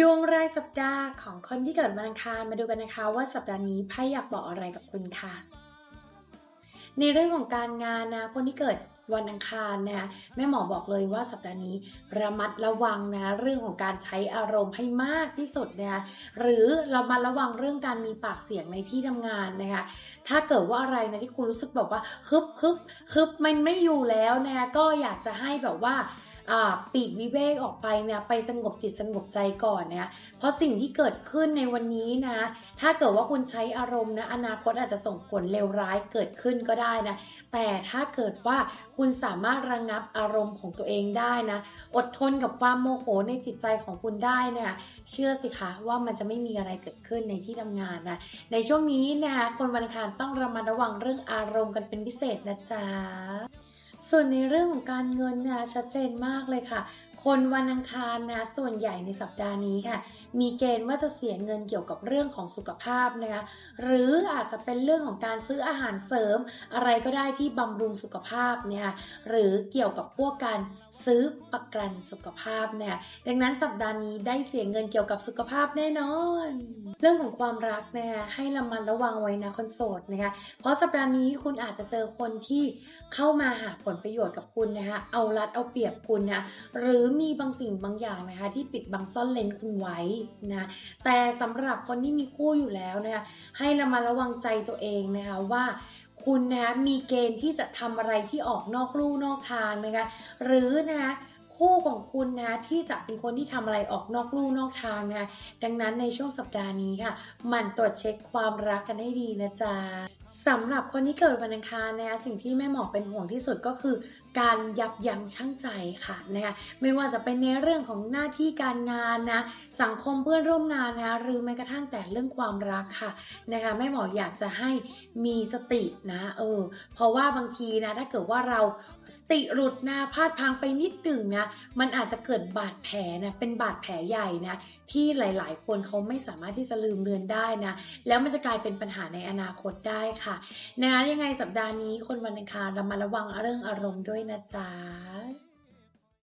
ดวงรายสัปดาห์ของคนที่เกิดวันอังคารมาดูกันนะคะว่าสัปดาห์นี้ไพ่อยากบอกอะไรกับคุณค่ะ ในเรื่องของการงานนะคนที่เกิดวันอังคารนะคะแม่หมอบอกเลยว่าสัปดาห์นี้ระมัดระวังนะเรื่องของการใช้อารมณ์ให้มากที่สุดนะคะหรือเรามาระวังเรื่องการมีปากเสียงในที่ทำงานนะคะถ้าเกิดว่าอะไรนะที่คุณรู้สึกแบบว่าฮึบฮึบฮึบมันไม่อยู่แล้วนะก็อยากจะให้แบบว่า ปีกวิเวกออกไปเนี่ยไปสงบจิตสงบใจก่อนนะเพราะสิ่งที่เกิดขึ้นในวันนี้นะ ถ้าเกิดว่าคุณใช้อารมณ์นะอนาคตอาจจะส่งผลเลวร้ายเกิดขึ้นก็ได้นะแต่ถ้าเกิดว่าคุณสามารถระงงับอารมณ์ของตัวเองได้นะอดทนกับความโมโหในจิตใจของคุณได้นะเชื่อสิคะว่ามันจะไม่มีอะไรเกิดขึ้นในที่ทำงานนะในช่วงนี้นะคะคนวันอังคารต้องระมัดระวังเรื่องอารมณ์กันเป็นพิเศษนะจ๊ะ ส่วนในเรื่องของการเงินนะชัดเจนมากเลยค่ะ คนวันอังคารนะส่วนใหญ่ในสัปดาห์นี้ค่ะ มีเกณฑ์ว่าจะเสียเงินเกี่ยวกับเรื่องของสุขภาพนะคะหรืออาจจะเป็นเรื่องของการซื้ออาหารเสริม อะไรก็ได้ที่บำรุงสุขภาพเนี่ยหรือเกี่ยวกับพวกการซื้อประกันสุขภาพเนี่ยดังนั้นสัปดาห์นี้ได้เสียเงินเกี่ยวกับสุขภาพแน่นอน เรื่องของความรักนะคะให้ระมัดระวังไว้นะคนโสดนะคะเพราะสัปดาห์นี้คุณอาจจะเจอคนที่เข้ามาหาผลประโยชน์กับคุณนะคะเอารัดเอาเปรียบคุณนะหรือือมีบางสิ่งบางอย่างนะคะ ที่ปิดบังซ่อนเลนคุณไว้นะแต่สำหรับคนที่มีคู่อยู่แล้วนะคะให้ระมัดระวังใจตัวเองนะคะว่าคุณนะคะมีเกณฑ์ที่จะทำอะไรที่ออกนอกลู่นอกทางนะคะหรือนะคะคู่ของคุณนะที่จะเป็นคนที่ทำอะไรออกนอกลู่นอกทางนะดังนั้นในช่วงสัปดาห์นี้ค่ะ มันตรวจเช็คความรักกันให้ดีนะจ๊ะ สำหรับคนที่เกิดวันอังคารนะคะสิ่งที่แม่หมอเป็นห่วงที่สุดก็คือ การยับยั้งชั่งใจค่ะนะคะไม่ว่าจะเป็นในเรื่องของหน้าที่การงานนะสังคมเพื่อนร่วมงานนะหรือแม้กระทั่งแต่เรื่องความรักค่ะนะคะแม่หมออยากจะให้มีสตินะเออเพราะว่าบางทีนะถ้าเกิดว่าเราสติหลุดนะพลาดพังไปนิดหนึ่งนะมันอาจจะเกิดบาดแผลนะเป็นบาดแผลใหญ่นะที่หลาย ๆ คนเขาไม่สามารถที่จะลืมเลือนได้นะแล้วมันจะกลายเป็นปัญหาในอนาคตได้ค่ะนะคะยังไงสัปดาห์นี้คนวันอังคารระมัดระวังเรื่องอารมณ์ด้วยนะจ๊ะ